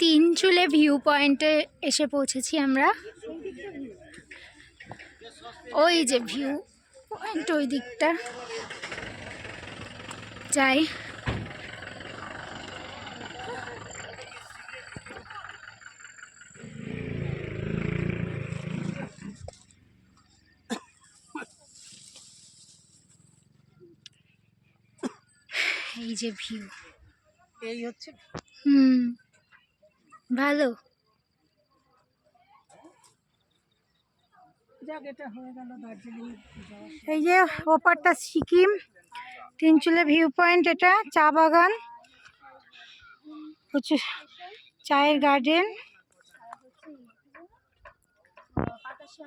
তিন চুলে ভিউ পয়েন্টে এসে পৌঁছেছি আমরা। ওই যে ভিউ পয়েন্ট ওই দিকটা। যাই। এই যে ভিউ এই হচ্ছে হুম। ভালো। এই যে ওপারটা সিকিম তিনচুলে ভিউ পয়েন্ট এটা চা বাগান হচ্ছে চায়ের গার্ডেন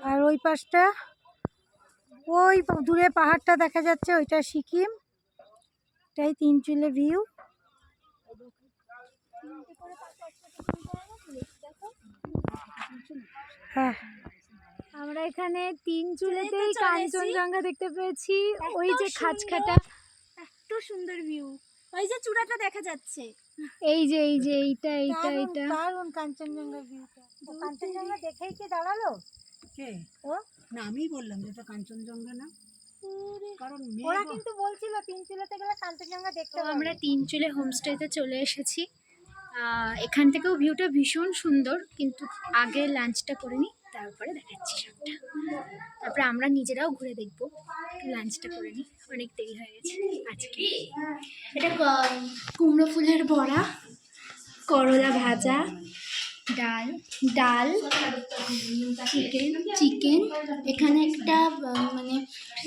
আর ওই পাশটা ওই দূরে পাহাড়টা দেখা যাচ্ছে ওইটা সিকিম। এটাই তিনচুলে ভিউ হ্যাঁ। আমরা এখানে তিন চুলেতেই কাঞ্চনজঙ্ঘা দেখতে পেয়েছি। ওই যে খাঁচখাটা। এত সুন্দর ভিউ ওই যে চূড়াটা দেখা যাচ্ছে। এই যে এই যে এইটা এইটা এইটা। দারুণ কাঞ্চনজঙ্ঘা ভিউটা কাঞ্চনজঙ্ঘা দেখেই কি দাঁড়াল? কে? ও? না আমি বললাম যে এটা কাঞ্চনজঙ্ঘা না। কারণ ওরা কিন্তু বলছিল তিন চুলেতে গেলে কাঞ্চনজঙ্ঘা দেখতে আমরা তিন চুলে হোমস্টেতে চলে এসেছি। এখান থেকেও ভিউটা ভীষণ সুন্দর কিন্তু আগে লাঞ্চটা করে নিই তারপরে দেখাচ্ছি সবটা। তারপরে আমরা নিজেরাও ঘুরে দেখব লাঞ্চটা করে নিই অনেক দেরি হয়ে গেছে আজকে। এটা কুমড়ো ফুলের বড়া করলা ভাজা ডাল ডাল চিকেন চিকেন এখানে একটা মানে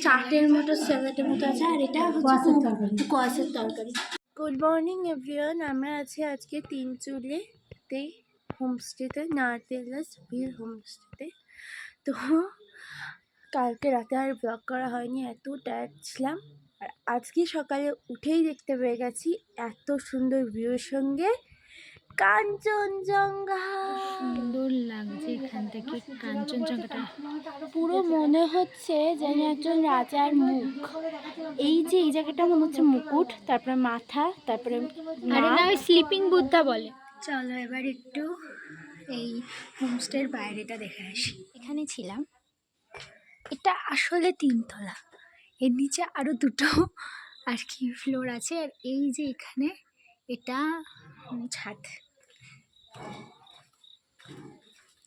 চাটের মতো স্যালাডের মতো আছে আর এটা হচ্ছে কোয়াশের তরকারি। গুড মর্নিং এভরিওয়ান আমরা আছি আজকে তিন চুলেতে হোমস্টেতে নারতেলাস ভিল হোমস্টেতে তো কালকে রাতে আর ব্লগ করা হয়নি, এত টায়ার্ড ছিলাম। আর আজকে সকালে উঠেই দেখতে পেয়ে গেছি এত সুন্দর ভিউর সঙ্গে। কাঞ্চনজঙ্ঘা। সুন্দর লাগছে এখান থেকে কাঞ্চনজঙ্ঘাটা। পুরো মনে হচ্ছে যেন একজন রাজার মুখ। এই যে এই জায়গাটা মনে হচ্ছে মুকুট তারপরে মাথা তারপরে আরে না ওই স্লিপিং বুদ্ধা বলে। চলো এবার একটু এই হোমস্টের বাইরেটা দেখে আসি। এখানে ছিলাম। এটা আসলে তিনতলা। এর নিচে আরও দুটো আর কি ফ্লোর আছে। আর এই যে এখানে এটা উম, ছাদ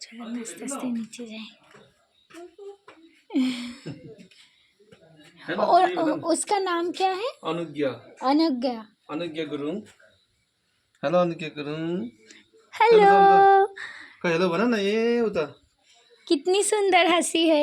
চলো আমি আস্তে আস্তে নিচে যাই हेलो और उसका नाम क्या है अनुज्ञा अनुज्ञा अनुज्ञा गुरुङ हेलो अनुज्ञा गुरुङ हेलो खै हेलो भन न ए उता कितनी सुंदर हंसी है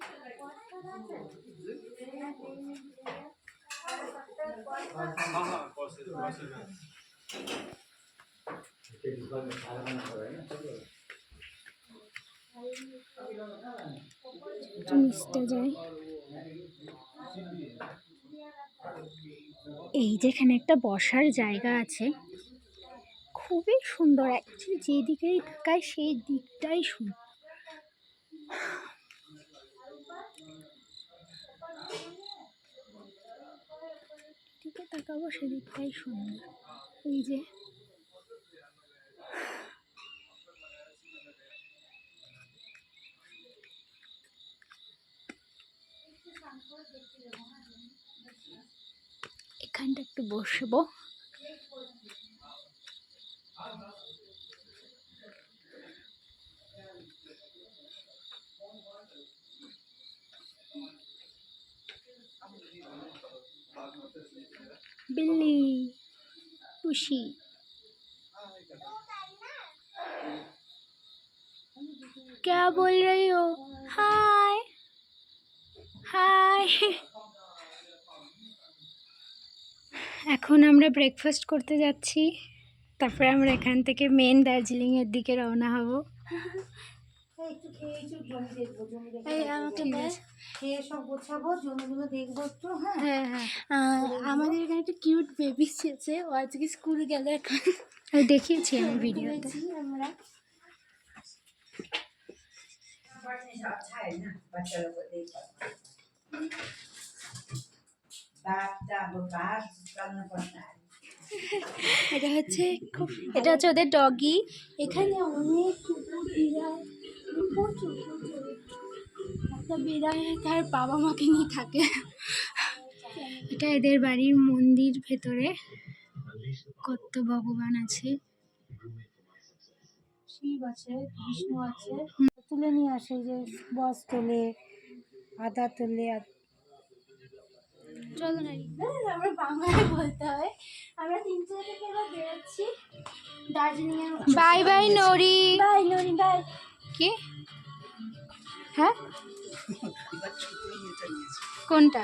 যে নিচটা একটু নিচটা যাই এই যেখানে একটা বসার জায়গা আছে। খুবই সুন্দর। অ্যাকচুয়ালি যেদিকেই তাকায় সেই দিকটাই সুন্দর। দিকে তাকাবো সেদিকটাই সুন্দর। এই যে। এখানটা একটু বসবো। बिल्ली खुशी क्या बोल रही हो हाय হাই এখন আমরা ব্রেকফাস্ট করতে যাচ্ছি তারপরে আমরা এখান থেকে মেন দার্জিলিংয়ের দিকে রওনা হব একটু খেয়ে একটু জমি দেখব জমি দেখব এই আমাকে ঠিক দে। আছে। খেয়ে সব গোছাবো জমিগুলো দেখব একটু হ্যাঁ? হ্যাঁ হ্যাঁ। আমাদের এখানে একটা কিউট বেবি এসেছে ও আজকে স্কুল গেল এখন। দেখিয়েছি আমি ভিডিওতে দেখেছি আমরা। এটা হচ্ছে খুব এটা হচ্ছে ওদের ডগি এখানে অনেক কুকুর বিড়াল। প্রচুর প্রচুর একটা বিড়াল তার বাবা মাকে নিয়ে থাকে। এটা এদের বাড়ির মন্দির ভেতরে। কত ভগবান আছে। শিব আছে বিষ্ণু আছে। তুলে নিয়ে আসে যে বস তোলে আদা তোলে চলো না আমরা বাংলায় বলতে হয়। আমরা তিনটে থেকে এবার বেরোচ্ছি। দার্জিলিং এর বাই বাই নরি। বাই কি হ্যাঁ কোনটা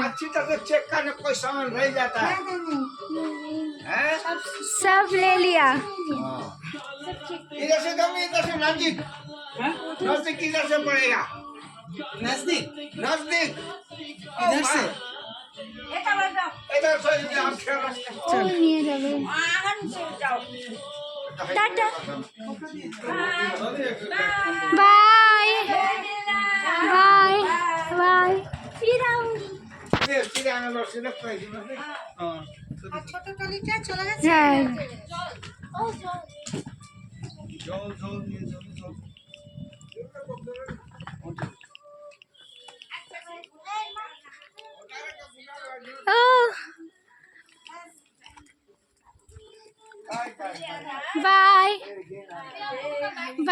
अच्छी तरह से चेक करने कोई सामान रह जाता है हैं? सब ले लिया इधर से दम इधर से नजदीक नजदीक इधर से पड़ेगा नजदीक नजदीक इधर से इधर से आप खेल ও নিয়ে যাবে টাটা। বাই। Bye bye. ফির আউঙ্গি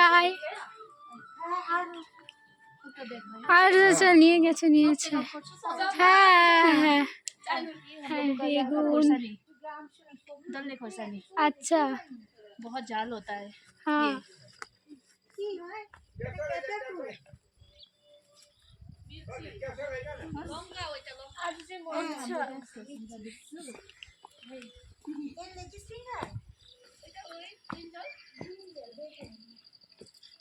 বাই আর আচ্ছা নিয়ে গেছে নিয়েছে হ্যাঁ হ্যাঁ হ্যাঁ বেগুন दलने खोसानी আচ্ছা बहुत जाल होता है হ্যাঁ अच्छा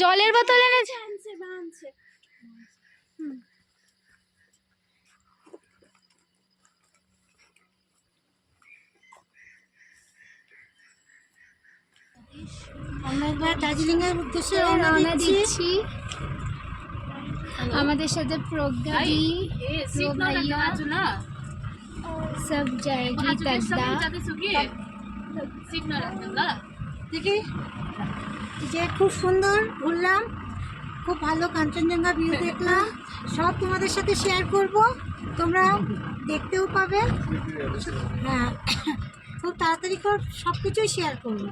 জলের বোতল এনেছে? আমরা একবার দার্জিলিং এর উদ্দেশ্যে রওনা রওনা দিচ্ছি। দিচ্ছি। আমাদের সাথে প্রজ্ঞা দি সব জায়গি দেখি। যে খুব সুন্দর ঘুরলাম, খুব ভালো কাঞ্চনজঙ্ঘা ভিউ দেখলাম। সব তোমাদের সাথে শেয়ার করব তোমরা দেখতেও পাবে। হ্যাঁ খুব তাড়াতাড়ি করে সব কিছুই শেয়ার করব।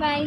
বাই